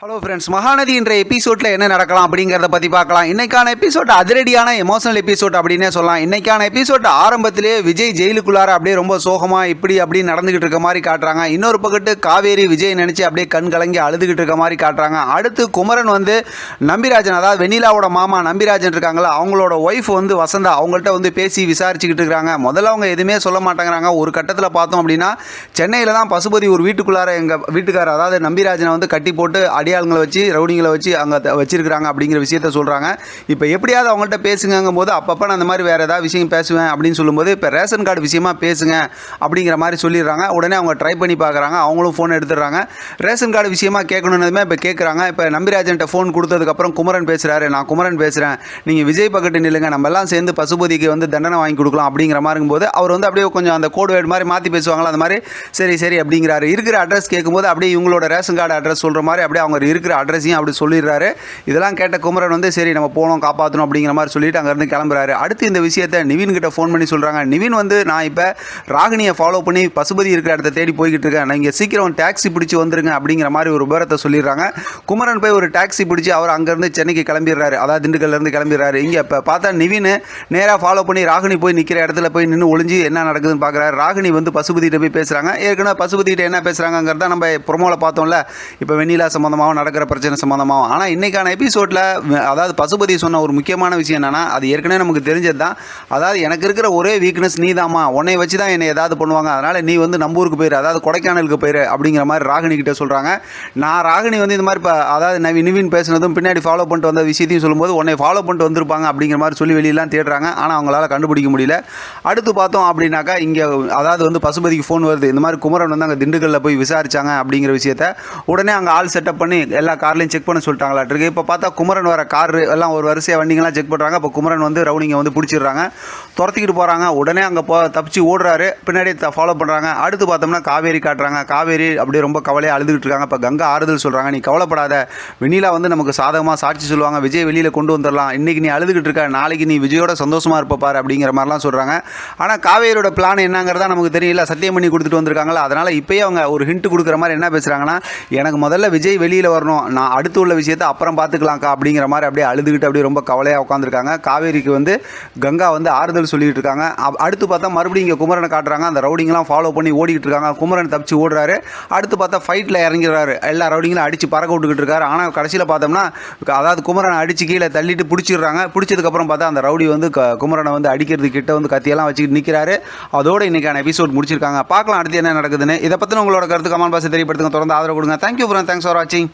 Hello friends Mahanadi என்ற எபிசோடில் என்ன நடக்கலாம் அப்படிங்கிறத பற்றி பார்க்கலாம். இன்னைக்கான எபிசோட் அதிரடியான எமோஷனல் எபிசோட் அப்படின்னே சொல்லலாம். இன்னைக்கான எபிசோட் ஆரம்பத்திலே விஜய் ஜெயிலுக்குள்ளார அப்படியே ரொம்ப சோகமாக இப்படி அப்படி நடந்துகிட்டு இருக்க மாதிரி காட்டுறாங்க. இன்னொரு பக்கத்து காவேரி விஜய் நினச்சி அப்படியே கண் கலங்கி அழுதுகிட்டு இருக்க மாதிரி காட்டுறாங்க. அடுத்து குமரன் வந்து நம்பிராஜன் அதாவது வெண்ணிலாவோட மாமா நம்பிராஜன் இருக்காங்களா அவங்களோட ஒய்ஃப் வந்து வசந்தா அவங்கள்ட்ட வந்து பேசி விசாரிச்சுக்கிட்டு இருக்காங்க. முதல்ல அவங்க எதுவுமே சொல்ல மாட்டேங்கிறாங்க. ஒரு கட்டத்தில் பார்த்தோம் அப்படின்னா சென்னையில் தான் பசுபதி ஒரு வீட்டுக்குள்ளார எங்கள் வீட்டுக்காரர் அதாவது நம்பிராஜனை வந்து கட்டி போட்டு அடியாளுங்களை வச்சு ரவுடிங்களை வச்சு அங்கே வச்சிருக்கிறாங்க அப்படிங்கிற விஷயத்த சொல்கிறாங்க இப்போ எப்படியாவது அவங்கள்ட்ட பேசுங்கங்கும் போது அப்பப்போ நான் அந்த மாதிரி வேறு ஏதாவது விஷயம் பேசுவேன் அப்படின்னு சொல்லும்போது இப்போ ரேஷன் கார்டு விஷயமா பேசுங்க அப்படிங்கிற மாதிரி சொல்லிடுறாங்க. உடனே அவங்க ட்ரை பண்ணி பார்க்குறாங்க அவங்களும் ஃபோன் எடுத்துடுறாங்க. ரேஷன் கார்டு விஷயமா கேட்கணுன்னதுமே இப்போ கேட்குறாங்க இப்போ நம்பிராஜன்ட்ட ஃபோன் கொடுத்ததுக்கப்புறம் குமரன் பேசுகிறாரு நான் குமரன் பேசுகிறேன் நீங்கள் விஜய் பக்கத்து நில்லுங்க. நம்ம எல்லாம் சேர்ந்து பசுபதிக்கு வந்து தண்டனை வாங்கி கொடுக்கலாம் அப்படிங்கிற மாதிரி இருக்கும்போது அவர் வந்து அப்படியே கொஞ்சம் அந்த கோடு வேர்டு மாதிரி மாற்றி பேசுவாங்களா? அந்த மாதிரி சரி சரி அப்படிங்கிறாரு. இருக்கிற அட்ரஸ் கேட்கும்போது அப்படியே இவங்களோட ரேஷன் கார்டு அட்ரஸ் சொல்கிற மாதிரி அப்படியே அவங்க அவர் இருக்கிற அட்ரஸையும் அப்படி சொல்லிடுறாரு. இதெல்லாம் கேட்ட குமரன் வந்து சரி நம்ம போகணும் காப்பாற்றணும் அப்படிங்கிற மாதிரி சொல்லிட்டு அங்கேருந்து கிளம்புறாரு. அடுத்து இந்த விஷயத்தை நிவின் கிட்ட ஃபோன் பண்ணி சொல்கிறாங்க நிவின் வந்து நான் இப்போ ராகினியை ஃபாலோ பண்ணி பசுபதி இருக்கிற இடத்த தேடி போய்கிட்டு இருக்கேன். நீங்கள் சீக்கிரம் டாக்ஸி பிடிச்சி வந்துருங்க அப்படிங்கிற மாதிரி ஒரு விவரத்தை சொல்லிடுறாங்க. குமரன் போய் ஒரு டாக்ஸி பிடிச்சி அவர் அங்கேருந்து சென்னைக்கு கிளம்பிடுறாரு. அதாவது திண்டுக்கல்லேருந்து கிளம்பிடுறாரு. இங்கே இப்போ பார்த்தா நிவின் நேராக ஃபாலோ பண்ணி ராகினி போய் நிற்கிற இடத்துல போய் நின்று ஒளிஞ்சு என்ன நடக்குதுன்னு பார்க்குறாரு ராகினி வந்து பசுபதிகிட்ட போய் பேசுகிறாங்க ஏற்கனவே பசுபதிகிட்ட என்ன பேசுகிறாங்கிறத நம்ம ப்ரொமோவில் பார்த்தோம்ல. இப்போ வெண்ணிலா சம்மந்தமாகவும் நடக்கிற பிரச்சனை சம்மந்தமாகவும் ஆனால் இன்றைக்கான எபிசோடில் அதாவது பசுபதி சொன்ன ஒரு முக்கியமான விஷயம் என்னென்னா அது ஏற்கனவே நமக்கு தெரிஞ்சது தான் அதாவது எனக்கு இருக்கிற ஒரே வீக்னஸ் நீ தாம்மா உன்னை வச்சு தான் என்னை ஏதாவது பண்ணுவாங்க. அதனால் நீ வந்து நம்பூருக்கு போயிரு. அதாவது கொடைக்கானலுக்கு போயிரு அப்படிங்கிற மாதிரி ராகினி கிட்டே சொல்கிறாங்க நான் ராகினி வந்து இந்த மாதிரி இப்போ அதாவது நான் நிவின் பேசுனதும் பின்னாடி ஃபாலோ பண்ணிட்டு வந்த விஷயத்தையும் சொல்லும்போது உன்னை ஃபாலோ பண்ணிட்டு வந்திருப்பாங்க அப்படிங்கிற மாதிரி சொல்லி வெளியெல்லாம் தேடுறாங்க. ஆனால் அவங்களால கண்டுபிடிக்க முடியல. அடுத்து பார்த்தோம் அப்படின்னாக்கா இங்கே அதாவது வந்து பசுபதிக்கு ஃபோன் வருது. இந்த மாதிரி குமரன் வந்து அங்கே திண்டுக்கல்லில் போய் விசாரிச்சாங்க அப்படிங்கிற விஷயத்த. உடனே அங்கே ஆள் செட்டப் பண்ணி எல்லா கார்லையும் செக் பண்ண சொல்லிட்டாங்களாட்டிருக்கு இப்போ பார்த்தா குமரன் வர கார் எல்லாம் ஒரு வரிசையாக வண்டிங்கெல்லாம் செக் பண்ணுறாங்க இப்போ குமரன் வந்து ரவுனிங்கை வந்து பிடிச்சிடுறாங்க. துரத்திக்கிட்டு போகிறாங்க உடனே அங்கே போ தப்பிச்சு ஓடுறாரு. பின்னாடி ஃபாலோ பண்ணுறாங்க அடுத்து பார்த்தோம்னா காவேரி காட்டுறாங்க. காவேரி அப்படியே ரொம்ப கவலையாக அழுதுகிட்டு இருக்காங்க. இப்போ கங்கா ஆறுதல் சொல்கிறாங்க நீ கவலைப்படாத. வெண்ணிலா வந்து நமக்கு சாதகமாக சாட்சி சொல்லுவாங்க. விஜய் வெளியில் கொண்டு வந்துடலாம் இன்றைக்கி நீ அழுதுகிட்டு இருக்க. நாளைக்கு நீ விஜயோட சந்தோஷமாக இருப்ப பாரு அப்படிங்கிற மாதிரிலாம் சொல்கிறாங்க ஆனால் காவேரியோட பிளான் என்னங்கிறதா நமக்கு தெரியல. சத்தியம் பண்ணி கொடுத்துட்டு வந்திருக்காங்களா அதனால் இப்போயே அவங்க ஒரு ஹிண்ட் கொடுக்குற மாதிரி என்ன பேசுகிறாங்கன்னா எனக்கு முதல்ல விஜய் வெளியில் வரணும். நான் அடுத்து உள்ள விஷயத்தை அப்புறம் பார்த்துக்கலாம்க்கா அப்படிங்கிற மாதிரி அப்படியே அழுதுகிட்டு அப்படியே ரொம்ப கவலையாக உட்காந்துருக்காங்க காவேரிக்கு வந்து கங்கா வந்து ஆறுதல் சொல்லிட்டு இருக்காங்க. அப்- அடுத்து பார்த்தா மறுபடியும் இங்கே குமரனை காட்டுறாங்க. அந்த ரவுடிங்லாம் ஃபாலோ பண்ணி ஓடிக்கிட்டு இருக்காங்க. குமரன் தப்பிச்சு ஓடுறாரு. அடுத்து பார்த்தா ஃபைட்டில் இறங்கிறாரு எல்லா ரவுடிங்களும் அடித்து பறக்க விட்டுக்கிட்டு இருக்காரு. ஆனால் கடைசியில் பார்த்தோம்னா அதாவது குமரனை அடித்து கீழே தள்ளிட்டு பிடிச்சிடுறாங்க. பிடிச்சதுக்கப்புறம் பார்த்தா அந்த ரவுடி வந்து க- குமரனை வந்து அடிக்கிறது கிட்ட வந்து கத்தியெல்லாம் வச்சுக்கிட்டு நிற்கிறாரு அதோட இன்னைக்கான எபிசோட் முடிச்சிருக்காங்க. பார்க்கலாம் அடுத்து என்ன நடக்குதுன்னு. இதை பற்றின உங்களோட கருத்து கமெண்ட் பாக்ஸ் தெரியப்படுத்துங்க. தொடர்ந்து ஆதரவு கொடுங்க. தேங்க்யூ ஃப்ரெண்ட் தேங்க்ஸ் ஃபார் வாட்சிங்